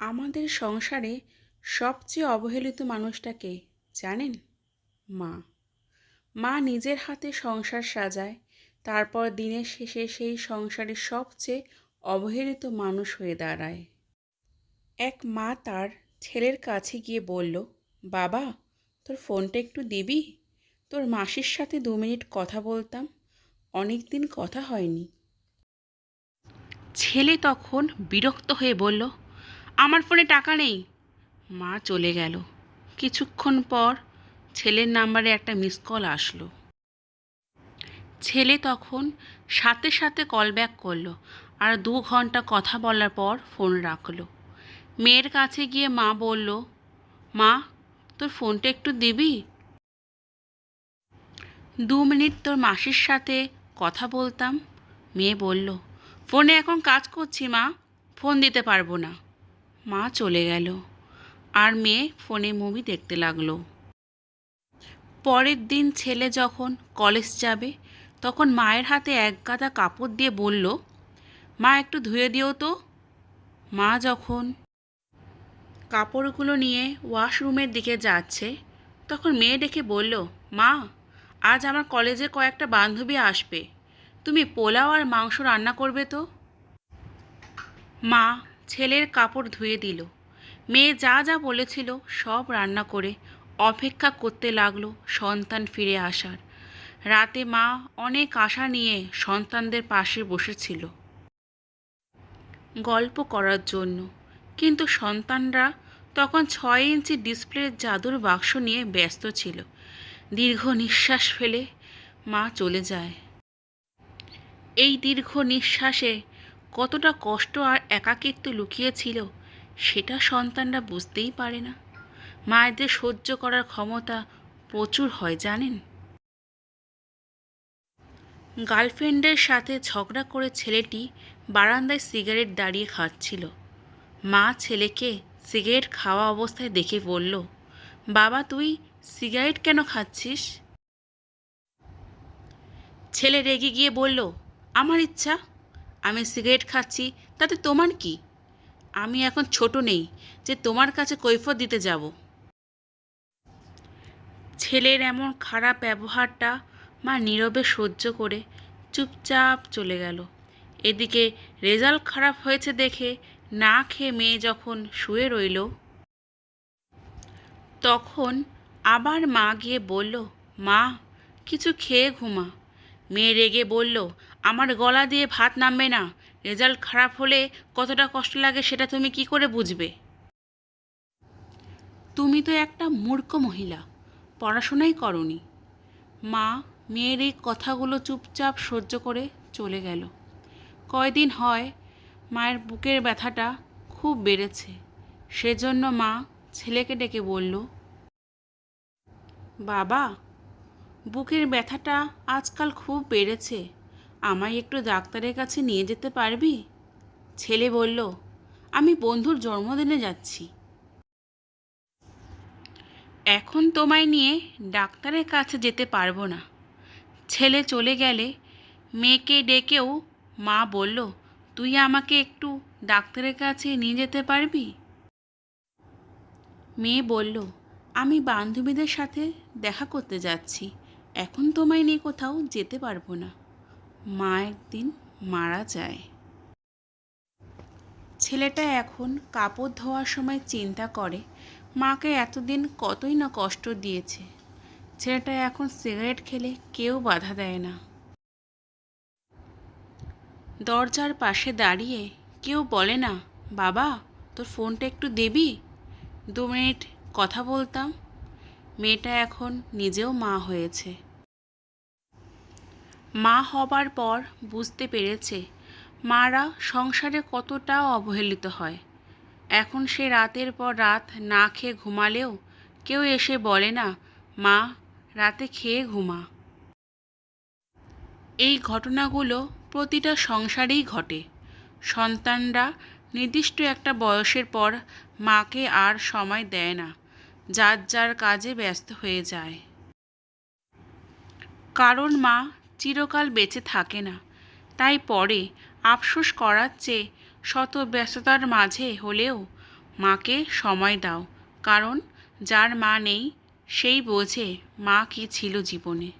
আমাদের সংসারে সবচেয়ে অবহেলিত মানুষটাকে জানেন? মা। মা নিজের হাতে সংসার সাজায়, তারপর দিনের শেষে সেই সংসারের সবচেয়ে অবহেলিত মানুষ হয়ে দাঁড়ায়। এক মা তার ছেলের কাছে গিয়ে বলল, বাবা, তোর ফোনটা একটু দিবি? তোর মাসির সাথে দু মিনিট কথা বলতাম অনেক দিন কথা হয়নি। ছেলে তখন বিরক্ত হয়ে বলল আমার ফোনে টাকা নেই। মা চলে গেল। কিছুক্ষণ পর ছেলের নাম্বারে একটা মিস কল আসলো। ছেলে তখন সাথে সাথে কল ব্যাক করল আর দু ঘণ্টা কথা বলার পর ফোন রাখল। মেয়ের কাছে গিয়ে মা বলল, মা, তোর ফোনটা একটু দিবি? দু মিনিট তোর মাসির সাথে কথা বলতাম। মেয়ে বলল, ফোনে এখন কাজ করছি মা, ফোন দিতে পারব না। মা চলে গেল। আর মেয়ে ফোনে মুভি দেখতে লাগল। পরের দিন ছেলে যখন কলেজ যাবে, তখন মায়ের হাতে এক গাদা কাপড় দিয়ে বলল, মা, একটু ধুয়ে দিও তো। মা যখন কাপড়গুলো নিয়ে ওয়াশরুমের দিকে যাচ্ছে, তখন মেয়ে ডেকে বলল, মা, আজ আমার কলেজে কয়েকটা বান্ধবী আসবে। তুমি পোলাও আর মাংস রান্না করবে তো? মা ছেলের কাপড় ধুয়ে দিল। মেয়ে যা যা বলেছিল সব রান্না করে অপেক্ষা করতে লাগল সন্তান ফিরে আসার। রাতে মা অনেক আশা নিয়ে সন্তানদের পাশে বসেছিল। গল্প করার জন্য। কিন্তু সন্তানরা তখন ছয় ইঞ্চি ডিসপ্লের জাদুর বাক্স নিয়ে ব্যস্ত ছিল। দীর্ঘ নিঃশ্বাস ফেলে মা চলে যায়। এই দীর্ঘ নিঃশ্বাসে কতটা কষ্ট আর একাকিত্ব লুকিয়েছিল সেটা সন্তানরা বুঝতেই পারে না। মায়েদের সহ্য করার ক্ষমতা প্রচুর হয়, জানেন? গার্লফ্রেন্ডের সাথে ঝগড়া করে ছেলেটি বারান্দায় সিগারেট দাঁড়িয়ে খাচ্ছিল। মা ছেলেকে সিগারেট খাওয়া অবস্থায় দেখে বলল, বাবা, তুই সিগারেট কেন খাচ্ছিস? ছেলে রেগে গিয়ে বলল, আমার ইচ্ছা আমি সিগারেট খাচ্ছি, তাতে তোমার কি? আমি এখন ছোট নেই, যে তোমার কাছে কৈফত দিতে যাব। ছেলের এমন খারাপ ব্যবহারটা মা নীরবে সহ্য করে চুপচাপ চলে গেল। এদিকে রেজাল্ট খারাপ হয়েছে দেখে না খেয়ে মেয়ে যখন শুয়ে রইল, তখন আবার মা গিয়ে বলল, মা, কিছু খেয়ে ঘুমা। মেয়ে রেগে বলল আমার গলা দিয়ে ভাত নামবে না। রেজাল্ট খারাপ হলে কতটা কষ্ট লাগে সেটা তুমি কি করে বুঝবে? তুমি তো একটা মূর্খ মহিলা, পড়াশোনাই করনি। মা, মেয়ের এই কথাগুলো চুপচাপ সহ্য করে চলে গেল। কয়দিন হয়, মায়ের বুকের ব্যথাটা খুব বেড়েছে। সেজন্য মা ছেলেকে ডেকে বলল, বাবা, বুকের ব্যথাটা আজকাল খুব বেড়েছে। আমায় একটু ডাক্তারের কাছে নিয়ে যেতে পারবি? ছেলে বলল, আমি বন্ধুর জন্মদিনে যাচ্ছি। এখন তোমায় নিয়ে ডাক্তারের কাছে যেতে পারব না। ছেলে চলে গেলে মেয়েকে ডেকেও মা বলল, তুই আমাকে একটু ডাক্তারের কাছে নিয়ে যেতে পারবি? মেয়ে বলল, আমি বান্ধবীদের সাথে দেখা করতে যাচ্ছি। এখন তোমায় নিয়ে কোথাও যেতে পারব না। মা একদিন মারা যায়। ছেলেটা এখন কাপড় ধোয়ার সময় চিন্তা করে, মাকে এতদিন কতই না কষ্ট দিয়েছে। ছেলেটা এখন সিগারেট খেলে কেউ বাধা দেয় না। দরজার পাশে দাঁড়িয়ে কেউ বলে না, বাবা, তোর ফোনটা একটু দেবি? দু মিনিট কথা বলতাম। মেয়েটা এখন নিজেও মা হয়েছে। মা হবার পর বুঝতে পেরেছে, মারা সংসারে কতটা অবহেলিত হয়। এখন সে রাতের পর রাত না খেয়ে ঘুমালেও কেউ এসে বলে না, মা, রাতে খেয়ে ঘুমা। এই ঘটনাগুলো প্রতিটা সংসারেই ঘটে। সন্তানরা নির্দিষ্ট একটা বয়সের পর মাকে আর সময় দেয় না, যার যার কাজে ব্যস্ত হয়ে যায়। কারণ মা চিরকাল বেঁচে থাকে না। তাই পরে আফসোস করার চেয়ে শত ব্যস্ততার মাঝে হলেও মাকে সময় দাও, কারণ যার মা নেই, সেই বোঝে মা কী ছিল জীবনে।